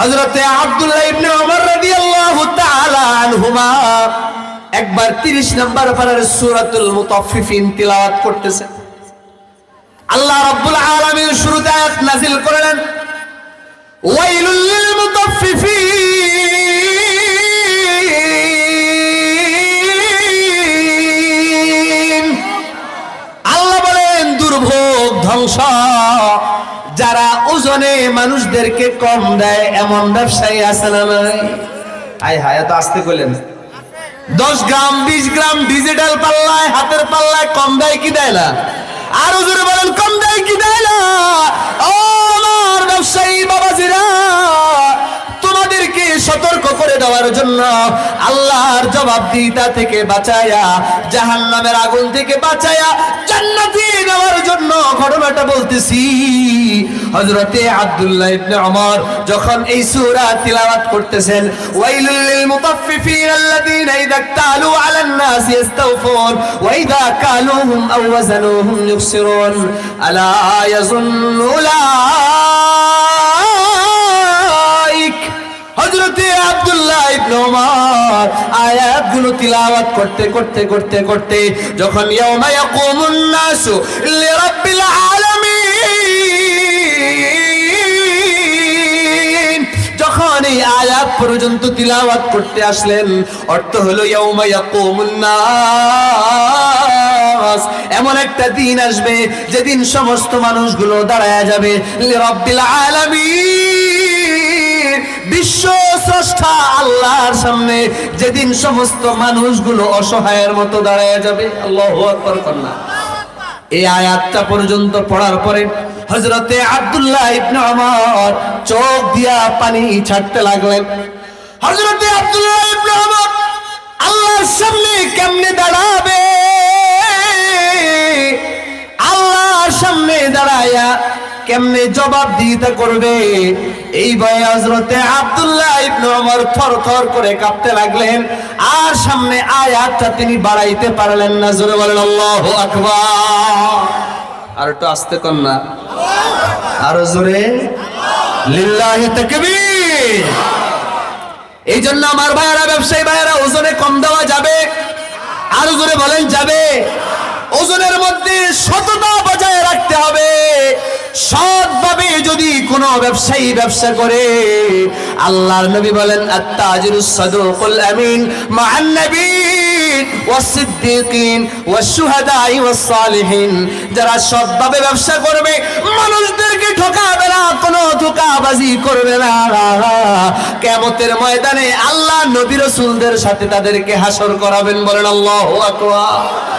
হযরতে আব্দুল্লাহ ইবনে ওমর রাদিয়াল্লাহু তাআলা আনহুমা একবার 30 নম্বর পারার সূরাতুল মুতাফফিফিন তিলাওয়াত করতেছে। আল্লাহ রাব্বুল আলামিন শুরুতে আয়াত নাযিল করলেন, ওয়াইলুল লিল মুতাফফিফিন। আল্লাহ বলেন, দুর্ভোগ, ধ্বংস। যারা ওজনে মানুষদেরকে কম দেয়, এমন ব্যবসায়ী আছে না নাই? আয় হায়, এত আসতে কইলেন। দশ গ্রাম, বিশ গ্রাম ডিজিটাল পাল্লায়, হাতের পাল্লায় কম দেয় কি দেয় না? আরও জোরে বলেন, কম দেয় কি দেয় না? ও আমার ব্যবসায়ী বাবাজিরা, তোমাদেরকে সতর্ক করে দেওয়ার জন্য আল্লাহর জবাবদিহিতা থেকে বাঁচায়া, জাহান্নামের আগুন থেকে বাঁচায়া ঘটনাটা বলতেছি। হযরতে আব্দুল্লাহ ইবনে ওমর যখন এই সূরা তিলাওয়াত করতেছেন, ওয়াইলুল লিল মুতাফফিফিন আল্লাযীনা ইযা তালু আলান নাস ইস্তাওফুন ওয়া ইযা কালুহুম আও ওয়াজানুহুম ইউখসিরুন আলা ইয়াযুন্নু উলাইক হযরতে আব্দুল্লাহ ইবনে ওমর আয়াতগুলো তিলাওয়াত করতে করতে করতে করতে যখন ইয়াউমা ইয়াকুমুন নাসু লিরাব্বিল আলামিন, যখন এই আয়াত পর্যন্ত তিলাওয়াত করতে আসলেন, অর্থ হলো ইয়াউমা ইয়াকুমুন নাস। এমন একটা দিন আসবে যেদিন সমস্ত মানুষগুলো দাঁড়ায় যাবে লিরাব্বিল আলামিন। স্রষ্টা আল্লাহর সামনে যেদিন সমস্ত মানুষগুলো অসহায়ের মতো দাঁড়ায় যাবে, আল্লাহু কন্যা। এই আয়াতটা পর্যন্ত পড়ার পরে হযরতে আব্দুল্লাহ ইবনে ওমর চোখ দিয়া পানি ছাড়তে লাগলেন। হযরতে আব্দুল্লাহ ইবনে ওমর আল্লাহর সামনে কেমনে দাঁড়াবে? আল্লাহর সামনে দাঁড়ায়া কেমনে জবাব দিতে করবে? এই ভয়ে হযরতে আব্দুল্লাহ ইবনে ওমর থরথর করে কাঁপতে লাগলেন। আর সামনে আয়াতটা তিনি বাড়াইতে পারলেন না। জোরে বলেন, আল্লাহু আকবার। আর আস্তে কর না। আরও জোরে। লিল্লাহি তাকবীর। এই জন্য আমার ভাইয়েরা, ব্যবসায়ী ভাইয়েরা, ওজনে কম দেওয়া যাবে। আরও জোরে বলেন, যাবে। ওজনের মধ্যে সততা যদি কোনো ব্যবসায়ী ব্যবসা করে, আল্লাহর নবী বলেন আত্তাজিরুস সাদুকুল আমিন মা'আন ওয়াসিদ্দিকিন ওয়াশুহাদাই ওয়াসসালিহিন যারা সৎভাবে ব্যবসা করবে, মানুষদেরকে ঠকাবে না কোনো ধোকাবাজি করবে না। কিয়ামতের ময়দানে আল্লাহ নবী রাসূলদের সাথে তাদেরকে হাসর করাবেন বলেন আল্লাহ আকবার।